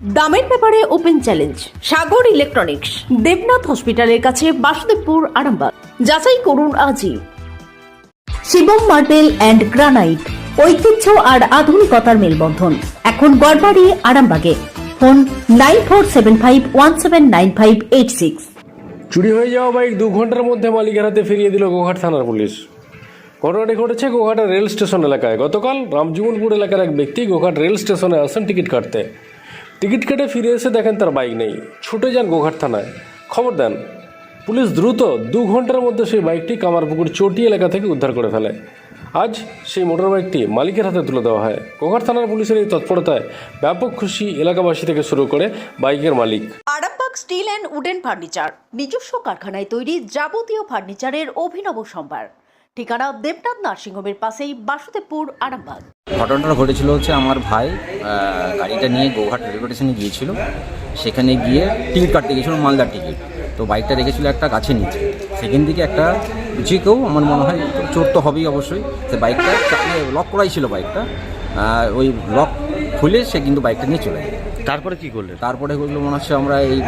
দামের ব্যাপারে open challenge, Sagar electronics, Debnath হসপিটালের কাছে বাসুদেবপুর, আরামবাগ। যাচাই করুন আজই। শিবম মার্বেল অ্যান্ড গ্রানাইট, ঐতিহ্য আর আধুনিকতার মেলবন্ধন। এখন গড়বাড়ি, আরামবাগে। Phone nine four seven five one seven nine five eight six. চুরি হয়ে যাওয়া বাইক দু ঘণ্টার মধ্যে মালিকের হাতে ফিরিয়ে দিল গোঘাট থানার পুলিশ। ঘটনাটি ঘটেছে গোঘাটের রেল স্টেশন এলাকায়। গতকাল রামজীবনপুর এলাকার এক ব্যক্তি গোঘাট রেল স্টেশনে আসেন টিকিট কাটতে। টিকিট কেটে ফিরে এসে দেখেন তার বাইক নেই। ছুটে যান গোঘাট থানায়। খবর দেন, পুলিশ দ্রুত দু ঘণ্টার মধ্যে সেই বাইকটি কামারপুকুর চটি এলাকা থেকে উদ্ধার করে ফেলে। আজ সেই মোটর বাইকটি মালিকের হাতে তুলে দেওয়া হয়। গোঘাট থানার পুলিশের এই তৎপরতায় ব্যাপক খুশি এলাকাবাসী থেকে শুরু করে বাইকের মালিক। Arambagh steel and wooden furniture, নিজস্ব কারখানায় তৈরি যাবতীয় ফার্নিচারের অভিনব সম্ভার। ঠিকানা দেবনাথ নার্সিংহোমের পাশেই বাসুদেবপুর আরামবাগ। ঘটনাটা ঘটেছিল হচ্ছে আমার ভাই গাড়িটা নিয়ে গোঘাট রেলওয়ে স্টেশনে গিয়েছিল। সেখানে গিয়ে টিকিট কাটতে গিয়েছিল মালদার টিকিট। তো বাইকটা রেখেছিল একটা গাছের নিচে। সেখান থেকে একটা যে কেউ আমার মনে হয় চোর তো হবেই অবশ্যই সে বাইকটা চালিয়ে লক করাই ছিল বাইকটা। ওই লক খুলে সে কিন্তু বাইকটা নিয়ে চলে যায় তারপরে কি করলেন? তারপরে ওইগুলো মনে হচ্ছে আমরা এই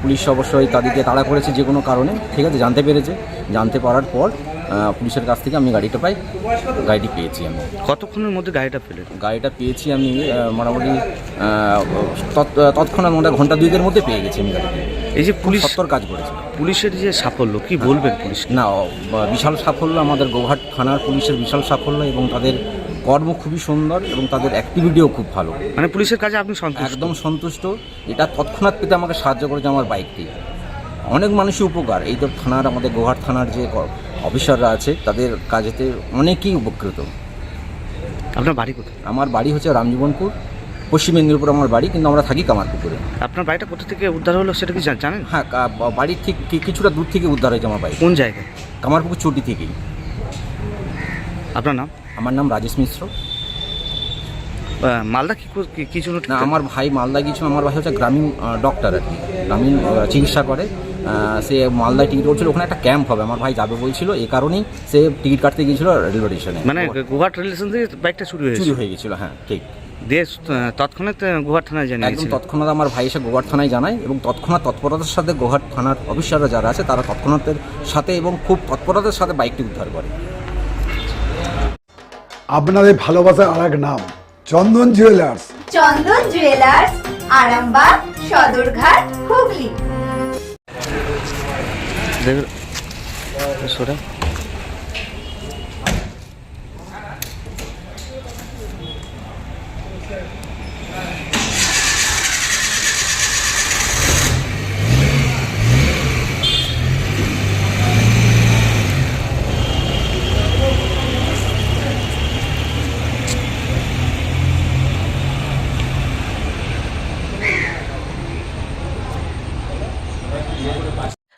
পুলিশ অবশ্যই তাদেরকে তাড়া করেছে যে কোনো কারণে। ঠিক আছে জানতে পেরেছে। জানতে পারার পর পুলিশের কাছ থেকে আমি গাড়িটা পাই গাড়িটি পেয়েছি আমি। কতক্ষণের মধ্যে গাড়িটা পেলেন গাড়িটা পেয়েছি আমি মোটামুটি তৎ- তৎক্ষণাৎ হয় ঘণ্টা দুয়েকের মধ্যে পেয়ে গেছি আমি গাড়িটি। এই যে পুলিশ সত্তর কাজ করেছে। পুলিশের যে সাফল্য কি বলবেন পুলিশ? না বিশাল সাফল্য আমাদের গোঘাট থানার পুলিশের বিশাল সাফল্য এবং তাদের কর্ম খুবই সুন্দর এবং তাদের অ্যাক্টিভিটিও খুব ভালো। মানে পুলিশের কাজে আপনি একদম সন্তুষ্ট এটা তৎক্ষণাৎ পেতে আমাকে সাহায্য করেছে আমার বাইকটি। অনেক মানুষই উপকার এই তো থানার আমাদের গোহাট থানার যে অফিসাররা আছে তাদের কাজেতে অনেকেই উপকৃত। আপনার বাড়ি কোথায়? আমার বাড়ি হচ্ছে রামজীবনপুর পশ্চিম মেদিনীপুর আমার বাড়ি কিন্তু আমরা থাকি কামারপুকুরে। আপনার বাড়িটা কোথা থেকে উদ্ধার হলো সেটা কি জান- জানেন? হ্যাঁ বাড়ির ঠিক কিছুটা দূর থেকে উদ্ধার হয়েছে আমার বাইক কোন জায়গায়? কামারপুকুর চটি থেকেই। আপনার নাম? আমার নাম রাজেশ মিশ্র। মালদা কি কর- কি- কি জন্য না আমার ভাই মালদা কিছু আমার ভাই হচ্ছে গ্রামীণ ডক্টর আর কি। গ্রামীণ চিকিৎসা করে। সে মালদায় টিকিট করছিল। ওখানে একটা ক্যাম্প হবে। আমার ভাই যাবে বলছিল এই কারণেই সে টিকিট কাটতে গিয়েছিল রেলওয়ে স্টেশনে। মানে গুহাট রিলেশন থেকে বাইকটা চুরি হয়েছে? চুরি হয়ে গেছিল হ্যাঁ ঠিক। দিয়ে তৎক্ষণাৎ গুহাট থানায় একদম তৎক্ষণাৎ আমার ভাই এসে গোঘাট থানায় জানায় এবং তৎক্ষণাৎ তৎপরতার সাথে গোঘাট থানার অফিসাররা যারা আছে তারা তৎক্ষণাতের সাথে এবং খুব তৎপরতার সাথে বাইকটি উদ্ধার করে। আপনাদের ভালোবাসার আর এক নাম চন্দন জুয়েলার্স। চন্দন জুয়েলার্স আরামবাগ সদরঘাট হুগলি। দেখুন সোরা